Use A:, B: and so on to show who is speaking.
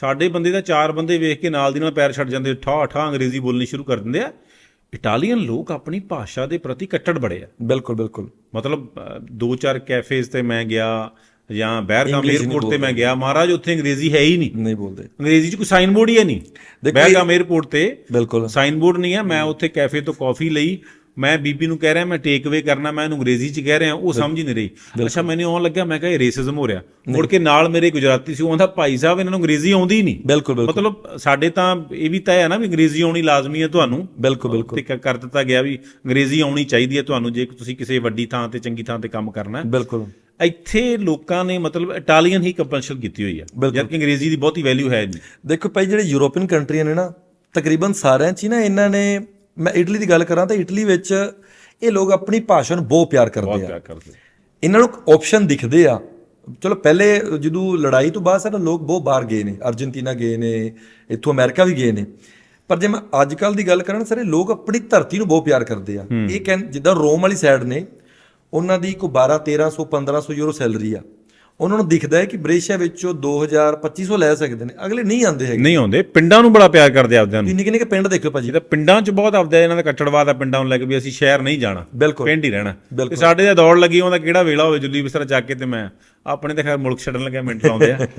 A: ਸਾਡੇ ਬੰਦੇ ਦਾ ਚਾਰ ਬੰਦੇ ਵੇਖ ਕੇ ਨਾਲ ਦੀ ਨਾਲ ਪੈਰ ਛੱਡ ਜਾਂਦੇ ਠਾ ਠਾ ਅੰਗਰੇਜ਼ੀ ਬੋਲਣੀ ਸ਼ੁਰੂ ਕਰ ਦਿੰਦੇ ਆ। ਇਟਾਲੀਅਨ ਲੋਕ ਆਪਣੀ ਭਾਸ਼ਾ ਦੇ ਪ੍ਰਤੀ ਕੱਟੜ ਬੜੇ ਆ।
B: ਬਿਲਕੁਲ ਬਿਲਕੁਲ।
A: ਮਤਲਬ ਦੋ ਚਾਰ ਕੈਫੇਜ਼ ਤੇ ਮੈਂ ਗਿਆ ਜਾਂ ਬਹਿਰਗਾਮ 에ਅਰਪੋਰਟ ਤੇ ਮੈਂ ਗਿਆ। ਮਹਾਰਾਜ ਉੱਥੇ ਅੰਗਰੇਜ਼ੀ ਹੈ ਹੀ ਨਹੀਂ।
B: ਨਹੀਂ ਬੋਲਦੇ।
A: ਅੰਗਰੇਜ਼ੀ 'ਚ ਕੋਈ ਸਾਈਨ ਬੋਰਡ ਹੀ ਹੈ ਨਹੀਂ। ਬਹਿਰਗਾਮ 에ਅਰਪੋਰਟ ਤੇ
B: ਬਿਲਕੁਲ।
A: ਸਾਈਨ ਬੋਰਡ ਨਹੀਂ ਹੈ। ਮੈਂ ਉੱਥੇ ਕੈਫੇ ਤੋਂ ਕਾਫੀ ਲਈ ਮੈਂ ਬੀਬੀ ਨੂੰ ਕਹਿ ਰਿਹਾ ਮੈਂ ਟੇਕ ਅਵੇ ਕਰਨਾ ਮੈਂ ਇਹਨੂੰ ਅੰਗਰੇਜ਼ੀ 'ਚ ਕਹਿ ਰਿਹਾ ਉਹ ਸਮਝ ਨਹੀਂ ਰਹੀ। ਅੱਛਾ ਮੈਨੂੰ ਆਉਣ ਲੱਗਿਆ ਮੈਂ ਕਿਹਾ ਇਹ ਰੇਸਿਜ਼ਮ ਹੋ ਰਿਹਾ। ਮੁੜ ਕੇ ਨਾਲ ਮੇਰੇ ਗੁਜਰਾਤੀ ਸੀ ਉਹ ਆਂਦਾ ਭਾਈ ਸਾਹਿਬ ਇਹਨਾਂ ਨੂੰ ਅੰਗਰੇਜ਼ੀ ਆਉਂਦੀ ਨਹੀਂ।
B: ਬਿਲਕੁਲ ਬਿਲਕੁਲ।
A: ਮਤਲਬ ਸਾਡੇ ਤਾਂ ਇਹ ਵੀ ਤੈਅ ਹੈ ਨਾ ਵੀ ਅੰਗਰੇਜ਼ੀ ਆਉਣੀ ਲਾਜ਼ਮੀ ਹੈ ਤੁਹਾਨੂੰ।
B: ਬਿਲਕੁਲ ਬਿਲਕੁਲ।
A: ਤੇ ਕਰ ਦਿੱਤਾ ਗਿਆ ਵੀ ਅੰਗਰੇਜ਼ੀ ਆਉਣੀ ਚਾਹੀਦੀ ਹੈ ਤੁਹਾਨੂੰ ਜੇ ਤੁਸੀਂ ਕਿਸੇ ਵੱਡੀ ਥਾਂ ਤੇ ਚੰਗੀ ਥਾਂ ਤੇ ਕੰਮ ਕਰਨਾ ਹੈ।
B: ਬਿਲਕੁਲ।
A: ਇੱਥੇ ਲੋਕਾਂ ਨੇ ਮਤਲਬ ਇਟਾਲੀਅਨ ਹੀ ਕੰਪਲਸ਼ਨ ਕੀਤੀ ਹੋਈ ਹੈ। ਜਦ ਕਿ ਅੰਗਰੇਜ਼ੀ ਦੀ ਬਹੁਤੀ ਵੈਲਿਊ ਹੈ ਨਹੀਂ।
B: ਦੇਖੋ ਭਾਈ ਜਿਹੜੇ ਯੂਰੋਪੀਅਨ ਕੰਟਰੀਆਂ ਨੇ ਨਾ ਤਕਰੀਬਨ ਸਾਰਿਆਂ 'ਚ ਹੀ ਨਾ ਇਹਨਾਂ ਨੇ ਮੈਂ ਇਟਲੀ ਦੀ ਗੱਲ ਕਰਾਂ ਤਾਂ ਇਟਲੀ ਵਿੱਚ ਇਹ ਲੋਕ ਆਪਣੀ ਭਾਸ਼ਾ ਨੂੰ ਬਹੁਤ ਪਿਆਰ ਕਰਦੇ ਆ। ਇਹਨਾਂ ਨੂੰ ਆਪਸ਼ਨ ਦਿਖਦੇ ਆ। ਚਲੋ ਪਹਿਲੇ ਜਦੋਂ ਲੜਾਈ ਤੋਂ ਬਾਅਦ ਸਾਡੇ ਲੋਕ ਬਹੁਤ ਬਾਹਰ ਗਏ ਨੇ ਅਰਜਨਟੀਨਾ ਗਏ ਨੇ ਇੱਥੋਂ ਅਮਰੀਕਾ ਵੀ ਗਏ ਨੇ। ਪਰ ਜੇ ਮੈਂ ਅੱਜ ਕੱਲ ਦੀ ਗੱਲ ਕਰਾਂ ਨਾ ਸਾਰੇ ਲੋਕ ਆਪਣੀ ਧਰਤੀ ਨੂੰ ਬਹੁਤ ਪਿਆਰ ਕਰਦੇ ਆ। ਇਹ ਕਹਿੰ ਜਿੱਦਾਂ ਰੋਮ ਵਾਲੀ ਸਾਈਡ ਨੇ ਉਹਨਾਂ ਦੀ ਕੋ 12 1300 1500 ਯੂਰੋ ਸੈਲਰੀ ਆ। ਉਹਨਾਂ ਨੂੰ ਦਿਖਦਾ ਹੈ ਕਿ ਬ੍ਰੇਸ਼ੀਆ ਵਿੱਚੋਂ 2000 2500 ਲੈ ਸਕਦੇ ਨੇ। ਅਗਲੇ ਨਹੀਂ ਆਉਂਦੇ ਹੈਗੇ।
A: ਨਹੀਂ ਆਉਂਦੇ। ਪਿੰਡਾਂ ਨੂੰ ਬੜਾ ਪਿਆਰ ਕਰਦੇ ਆਪਦਿਆਂ ਨੂੰ।
B: ਨਿੱਕੇ ਨਿੱਕੇ ਪਿੰਡ ਦੇਖੋ ਭਾਜੀ।
A: ਜਿਹਦਾ ਪਿੰਡਾਂ 'ਚ ਬਹੁਤ ਆਪਦਾ ਇਹਨਾਂ ਦਾ ਕੱਟੜਵਾਦ ਆ ਪਿੰਡਾਂ ਨੂੰ ਲੈ ਕੇ ਵੀ ਅਸੀਂ ਸ਼ਹਿਰ ਨਹੀਂ ਜਾਣਾ।
B: ਬਿਲਕੁਲ।
A: ਪਿੰਡ ਹੀ ਰਹਿਣਾ।
B: ਬਿਲਕੁਲ।
A: ਤੇ ਸਾਡੇ ਦਾ ਦੌੜ ਲੱਗੀ ਉਹਦਾ ਕਿਹੜਾ ਵੇਲਾ ਹੋਵੇ ਜੁੱਲੀ ਬਿਸਤਰਾ ਚੱਕ ਕੇ ਤੇ ਮੈਂ ਆਪਣੇ ਤੇ ਖੈਰ ਮੁਲਕ ਛੱਡਣ ਲੱਗਿਆ ਮਿੰਟ ਲਾਉਂਦੇ ਆ।